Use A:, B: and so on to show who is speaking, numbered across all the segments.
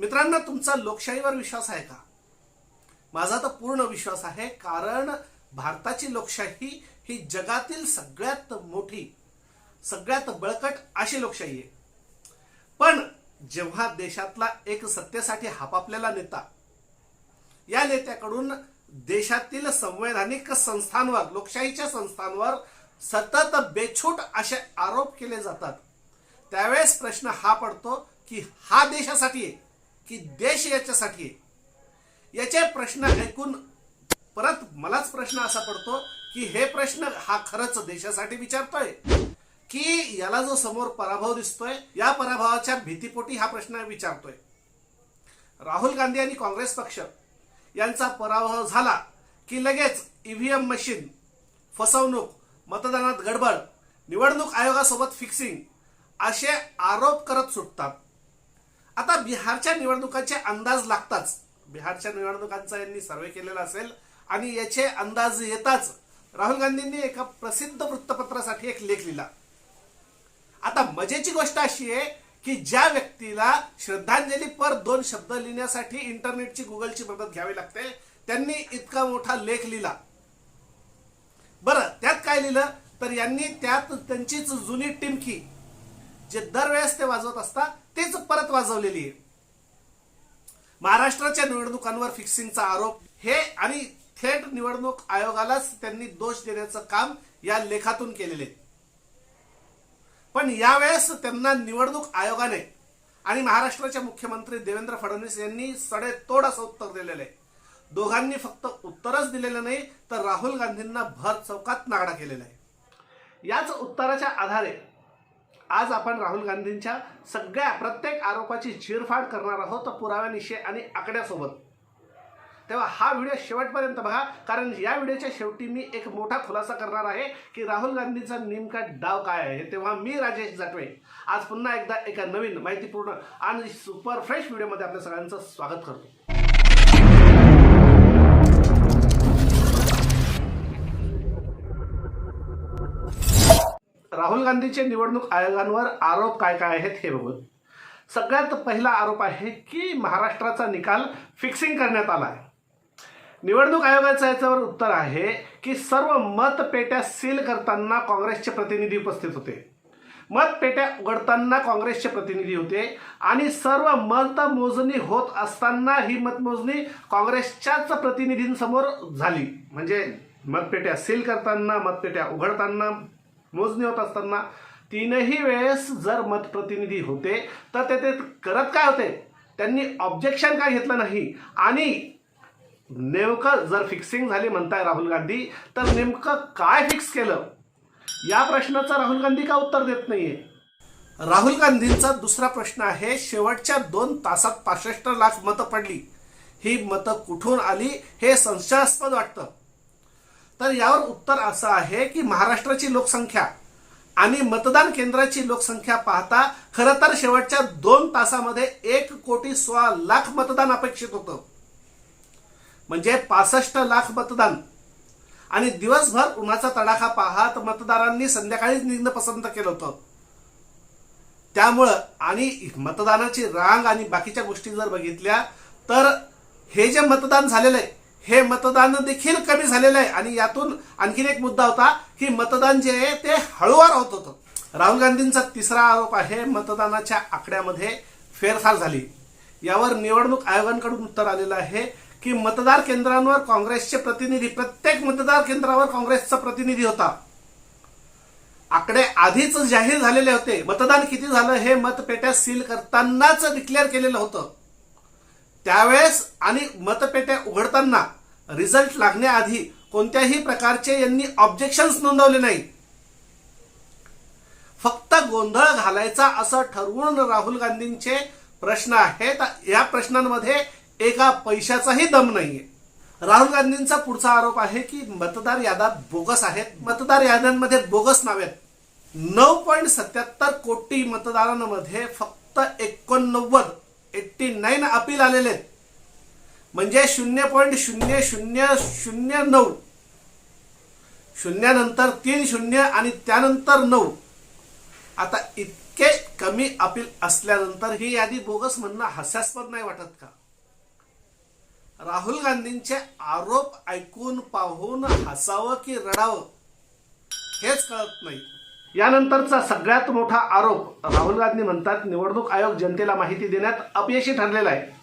A: मित्रांनो तुमचा लोकशाहीवर विश्वास आहे का? माझा तर पूर्ण विश्वास आहे कारण भारताची लोकशाही ही जगातील सगळ्यात मोठी सगळ्यात बळकट अशी लोकशाही आहे. पण जेव्हा देशातला एक सत्तेसाठी हापापलेला नेता या नेत्याकडून देशातील संवैधानिक संस्थांवर लोकशाहीच्या संस्थांवर सतत बेछूट असे आरोप केले जातात. त्यावेळेस प्रश्न हा पडतो की हा देशासाठी आहे. की देश याच्यासाठी. आहे याचे प्रश्न ऐकून परत मलाच प्रश्न असा पडतो की हे प्रश्न हा खरंच देशासाठी विचारतोय? की याला जो समोर पराभव दिसतोय या पराभवाच्या भीतीपोटी हा प्रश्न विचारतोय? राहुल गांधी आणि काँग्रेस पक्ष यांचा पराभव झाला की लगेच ईव्हीएम मशीन फसवणूक मतदानात गडबड निवडणूक आयोगासोबत फिक्सिंग असे आरोप करत सुटतात. आता बिहारच्या निवडणुकांचे अंदाज लागताच. बिहारच्या निवडणुकांचा यांनी सर्वे केलेला असेल आणि याचे अंदाज येताच राहुल गांधींनी एका प्रसिद्ध वृत्तपत्रासाठी एक लेख लिहिला. आता मजेची गोष्ट अशी आहे की ज्या व्यक्तीला श्रद्धांजली पर दोन शब्द लिहिण्यासाठी इंटरनेटची गुगलची मदत घ्यावी लागते त्यांनी इतका मोठा लेख लिहिला. बरं त्यात काय लिहिलं? तर यांनी त्यात त्यांचीच जुनी टिमकी जे दरवेळेस ते वाजवत असतात तेच परत वाजवलेली आहे. महाराष्ट्राच्या निवडणुकांवर फिक्सिंगचा आरोप हे आणि थेट निवडणूक आयोगालाच त्यांनी दोष देण्याचं काम या लेखातून केलेले आहे. पण यावेळेस त्यांना निवडणूक आयोगाने आणि महाराष्ट्राचे मुख्यमंत्री देवेंद्र फडणवीस यांनी सडेतोड असं उत्तर दिलेलं आहे. दोघांनी फक्त उत्तरच दिलेलं नाही तर राहुल गांधींना भर चौकात नागडा केलेला आहे. याच उत्तराच्या आधारे आज आपण राहुल गांधींच्या सगळ्या प्रत्येक आरोपाची चिरफाड करणार आहोत पुराव्यानिशी आणि आकड्यासोबत. तेव्हा हा व्हिडिओ शेवटपर्यंत बघा कारण या व्हिडिओच्या शेवटी मी एक मोठा खुलासा करणार आहे की राहुल गांधींचा नेमका डाव काय आहे तेव्हा मी राजेश जाटवे. आज पुन्हा एकदा एका नवीन माहितीपूर्ण आणि सुपर फ्रेश व्हिडिओमध्ये आपल्या सगळ्यांचं स्वागत करतो. राहुल गांधीचे निवडणूक आयोगांवर आरोप काय काय आहेत हे बघू सगळ्यात पहिला आरोप आहे की महाराष्ट्राचा निकाल फिक्सिंग करण्यात आला आहे निवडणूक आयोगाचं याच्यावर उत्तर आहे की सर्व मतपेट्या सील करताना काँग्रेसचे प्रतिनिधी उपस्थित होते. मतपेट्या उघडताना काँग्रेसचे प्रतिनिधी होते आणि सर्व मतमोजणी होत असताना ही मतमोजणी काँग्रेसच्याच प्रतिनिधींसमोर झाली. म्हणजे मतपेट्या सील करताना मतपेट्या उघडताना मोजणी होत असताना तीनही वेळेस जर मतप्रतिनिधी होते तर ते ते करत काय होते? त्यांनी ऑब्जेक्शन काय घेतलं नाही? आणि नेमकं जर फिक्सिंग झाली म्हणताय राहुल गांधी तर नेमकं काय फिक्स केलं? या प्रश्नाचं राहुल गांधी का उत्तर देत नाहीये? राहुल गांधींचा दुसरा प्रश्न आहे शेवटच्या दोन तासात पासष्ट लाख मतं पडली. ही मतं कुठून आली हे संशयास्पद वाटतं. तर यावर उत्तर असं आहे की महाराष्ट्राची लोकसंख्या आणि मतदान केंद्राची लोकसंख्या पाहता खरं तर शेवटच्या दोन तासामध्ये एक कोटी सोळा लाख मतदान अपेक्षित होतं. म्हणजे पासष्ट लाख मतदान. आणि दिवसभर उन्हाचा तडाखा पाहत मतदारांनी संध्याकाळीच निघणं पसंत केलं होतं. त्यामुळं आणि मतदानाची रांग आणि बाकीच्या गोष्टी जर बघितल्या तर हे जे मतदान झालेलं आहे हे मतदान देखील कमी झालेलं आहे. आणि यातून आणखीन एक मुद्दा होता की मतदान जे आहे ते हळूवार होत होतं. राहुल गांधींचा तिसरा आरोप आहे मतदानाच्या आकड्यामध्ये फेरफार झाली. यावर निवडणूक आयोगांकडून उत्तर आलेलं आहे की मतदार केंद्रांवर काँग्रेसचे प्रतिनिधी प्रत्येक मतदार केंद्रावर काँग्रेसचा प्रतिनिधी होता. आकडे आधीच जाहीर झालेले होते. मतदान किती झालं हे मतपेट्या सील करतानाच डिक्लेअर केलेलं होतं. त्यावेळेस आणि मतपेट्या उघडताना रिझल्ट लागण्याआधी कोणत्याही प्रकारचे यांनी ऑब्जेक्शन्स नोंदवले नाही फक्त गोंधळ घालायचा असं ठरवून राहुल गांधींचे प्रश्न आहेत. या प्रश्नांमध्ये एका पैशाचाही दम नाहीये. राहुल गांधींचा पुढचा आरोप आहे की मतदार यादा बोगस आहेत. मतदार याद्यांमध्ये बोगस नावे नऊ पॉईंट सत्याहत्तर कोटी मतदारांमध्ये फक्त एकोणनव्वद एट्टी नाईन अपील आलेले आहेत. म्हणजे शून्य पॉईंट शून्य शून्य शून्य नऊ. शून्यानंतर तीन शून्य आणि त्यानंतर नऊ. आता इतके कमी अपील असल्यानंतर ही यादी बोगस म्हणणं हास्यास्पद नाही वाटत का? राहुल गांधींचे आरोप ऐकून पाहून हसावं की रडावं हेच कळत नाही. यानंतरचा सगळ्यात मोठा आरोप राहुल गांधी म्हणतात निवडणूक आयोग जनतेला माहिती देण्यात अपयशी ठरलेला आहे.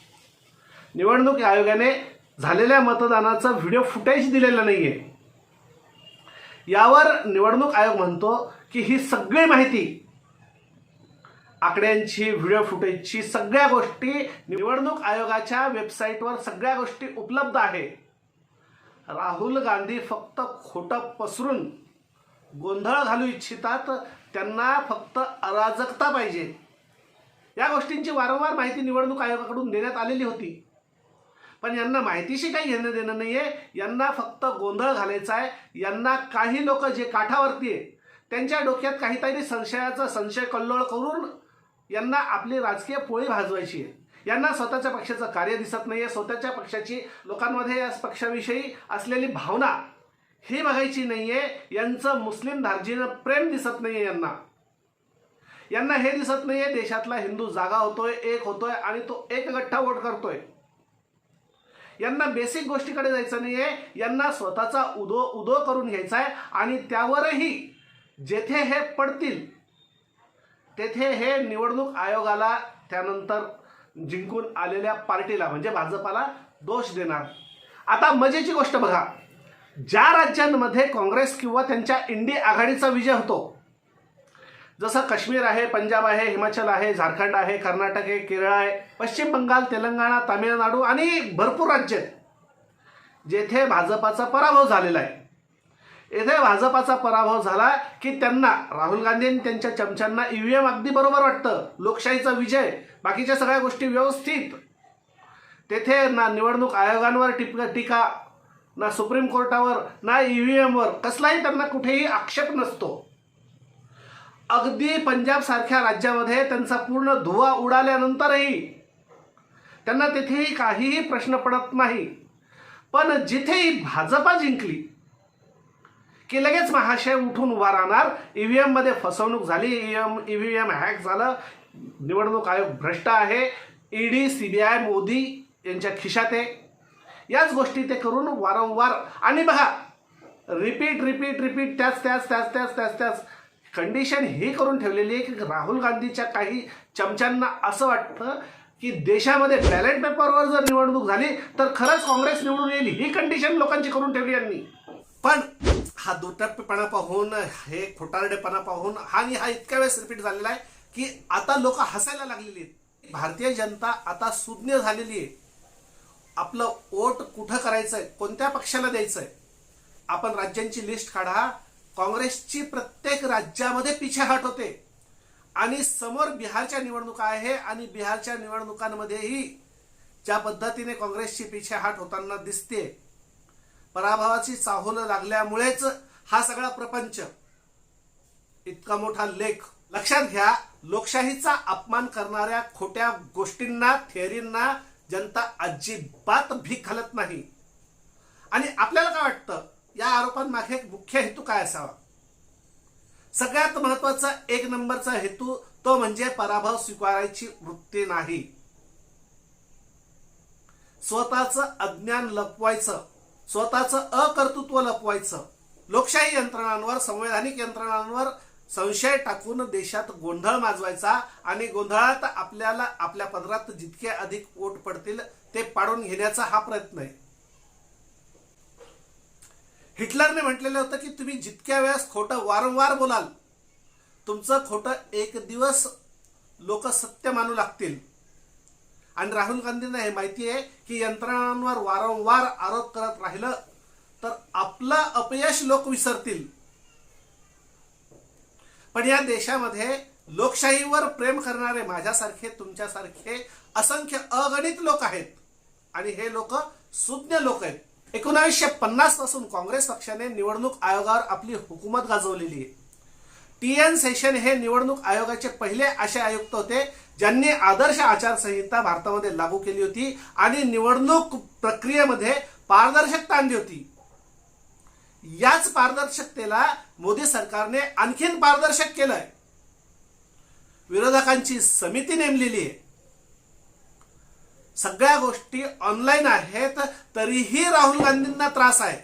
A: निवडणूक आयोगाने झालेल्या मतदानाचं व्हिडिओ फुटेज दिलेला नाही आहे यावर निवडणूक आयोग म्हणतो की ही सगळी माहिती आकड्यांची व्हिडिओ फुटेजची सगळ्या गोष्टी निवडणूक आयोगाच्या वेबसाईटवर सगळ्या गोष्टी उपलब्ध आहे. राहुल गांधी फक्त खोटं पसरून गोंधळ घालू इच्छितात त्यांना फक्त अराजकता पाहिजे. या गोष्टींची वारंवार माहिती निवडणूक आयोगाकडून देण्यात आलेली होती. पण यांना माहितीशी काही घेणं देणं नाही आहे यांना फक्त गोंधळ घालायचा आहे. यांना काही लोक जे काठावरती आहे त्यांच्या डोक्यात काहीतरी संशयाचा संशय कल्लोळ करून यांना आपली राजकीय पोळी भाजवायची आहे. यांना स्वतःच्या पक्षाचं कार्य दिसत नाही आहे स्वतःच्या पक्षाची लोकांमध्ये या पक्षाविषयी असलेली भावना ही बघायची नाही आहे यांचं मुस्लिम धार्जीनं प्रेम दिसत नाही आहे यांना. यांना हे दिसत नाही आहे देशातला हिंदू जागा होतोय एक होतोय आणि तो एक गठ्ठा वोट करतोय. यांना बेसिक गोष्टीकडे जायचं नाही आहे यांना स्वतःचा उदो उदो करून घ्यायचा आहे. आणि त्यावरही जेथे हे पडतील तेथे हे निवडणूक आयोगाला त्यानंतर जिंकून आलेल्या पार्टीला म्हणजे भाजपाला दोष देणार. आता मजेची गोष्ट बघा. ज्या राज्यांमध्ये काँग्रेस किंवा त्यांच्या इंडी आघाडीचा विजय होतो जसं काश्मीर आहे पंजाब आहे हिमाचल आहे झारखंड आहे कर्नाटक आहे केरळ आहे पश्चिम बंगाल तेलंगणा तामिळनाडू आणि भरपूर राज्य आहेत जेथे भाजपाचा पराभव झालेला आहे. येथे भाजपाचा पराभव झाला की त्यांना राहुल गांधी आणि त्यांच्या चमच्यांना ईव्हीएम अगदी बरोबर वाटतं. लोकशाहीचा विजय बाकीच्या सगळ्या गोष्टी व्यवस्थित. तेथे ना निवडणूक आयोगांवर टिप टीका ना सुप्रीम कोर्टावर ना ई व्ही एमवर कसलाही त्यांना कुठेही आक्षेप नसतो. अगदी पंजाब सारख्या राज्यामध्ये त्यांचा पूर्ण धुवा उडाल्यानंतरही त्यांना तिथेही काहीही प्रश्न पडत नाही. पण जिथेही भाजपा जिंकली की लगेच महाशय उठून उभा राहणार व्ही एममध्ये फसवणूक झाली ईव्हीएम ईव्हीएम हॅक झालं निवडणूक आयोग भ्रष्ट आहे ईडी आय मोदी यांच्या खिशात आहे. याच गोष्टी ते करून वारंवार आणि बघा रिपीट रिपीट रिपीट त्याच त्याच त्याच त्याच त्याच त्याच कंडिशन ही करून ठेवलेली आहे की राहुल गांधीच्या काही चमच्यांना असं वाटतं की देशामध्ये बॅलेट पेपरवर जर निवडणूक झाली तर खरंच काँग्रेस निवडून येईल. ही कंडिशन लोकांची करून ठेवली यांनी. पण हा दुटप्पेपणा पाहून हे खोटारडेपणा पाहून हा आणि हा इतक्या वेळेस रिपीट झालेला आहे की आता लोक हसायला लागलेली आहेत. भारतीय जनता आता सुज्ञ झालेली आहे. आपलं वोट कुठं करायचंय? कोणत्या पक्षाला द्यायचंय? आपण राज्यांची लिस्ट काढा. काँग्रेसची प्रत्येक राज्यामध्ये पिछेहाट होते. आणि समोर बिहारच्या निवडणुका आहे आणि बिहारच्या निवडणुकांमध्येही ज्या पद्धतीने काँग्रेसची पिछेहाट होताना दिसते पराभवाची चाहूल लागल्यामुळेच हा सगळा प्रपंच इतका मोठा लेख. लक्षात घ्या लोकशाहीचा अपमान करणाऱ्या खोट्या गोष्टींना थेअरींना जनता अजिबात भीक घालत नाही. आणि आपल्याला काय वाटतं? या आरोपांमागे मुख्य हेतू काय असावा? सगळ्यात महत्त्वाचा एक नंबरचा हेतू तो म्हणजे पराभव स्वीकारायची वृत्ती नाही. स्वतःचं अज्ञान लपवायचं स्वतःचं अकर्तृत्व लपवायचं लोकशाही यंत्रणांवर संवैधानिक यंत्रणांवर संशय टाकून देशात गोंधळ माजवायचा आणि गोंधळात आपल्याला आपल्या पदरात जितके अधिक वोट पडतील ते पाडून घेण्याचा हा प्रयत्न आहे. हिटलरने म्हटलेलं होतं की तुम्ही जितक्या वेळेस खोटं वारंवार बोलाल तुमचं खोटं एक दिवस लोक सत्य मानू लागतील. आणि राहुल गांधींना हे माहिती आहे की यंत्रणांवर वारंवार आरोप करत राहिलं तर आपलं अपयश लोक विसरतील. पण या देशामध्ये लोकशाहीवर प्रेम करणारे माझ्यासारखे तुमच्यासारखे असंख्य अगणित लोक आहेत. आणि हे लोक सुज्ञ लोक आहेत. एकोणावीसशे पन्नासपासून काँग्रेस पक्षाने निवडणूक आयोगावर आपली हुकूमत गाजवलेली आहे. टी एन सेशन हे निवडणूक आयोगाचे पहिले असे आयुक्त होते ज्यांनी आदर्श आचारसंहिता भारतामध्ये लागू केली होती आणि निवडणूक प्रक्रियेमध्ये पारदर्शकता आणली होती. याच पारदर्शकतेला मोदी सरकारने आणखीन पारदर्शक केलंय. विरोधकांची समिती नेमलेली आहे. सगळ्या गोष्टी ऑनलाईन आहेत तरीही राहुल गांधींना त्रास आहे.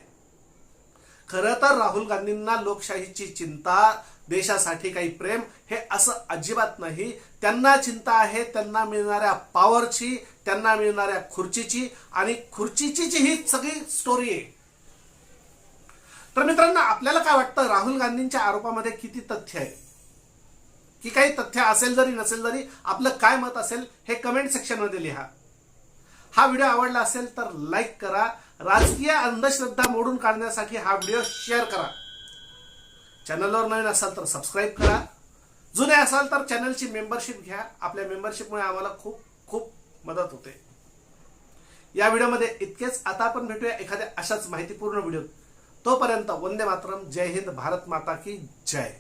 A: खरं तर राहुल गांधींना लोकशाहीची चिंता देशासाठी काही प्रेम हे असं अजिबात नाही. त्यांना चिंता आहे त्यांना मिळणाऱ्या पॉवरची त्यांना मिळणाऱ्या खुर्चीची आणि खुर्चीची जी ही सगळी स्टोरी आहे. तर मित्रांनो आपल्याला काय वाटतं? राहुल गांधींच्या आरोपामध्ये किती तथ्य आहे? की काही तथ्य असेल जरी नसेल जरी आपलं काय मत असेल हे कमेंट सेक्शनमध्ये लिहा. हा व्हिडिओ आवडला असेल तर लाईक करा. राजकीय अंधश्रद्धा मोडून काढण्यासाठी हा व्हिडिओ शेअर करा. चॅनलवर नवीन असाल तर सबस्क्राईब करा. जुने असाल तर चॅनलची मेंबरशिप घ्या. आपल्या मेंबरशिपमुळे आम्हाला खूप खूप मदत होते. या व्हिडिओमध्ये इतकेच. आता आपण भेटूया एखाद्या अशाच माहितीपूर्ण व्हिडिओ तोपर्यंत वंदे मातरम. जय हिंद. भारत माता की जय.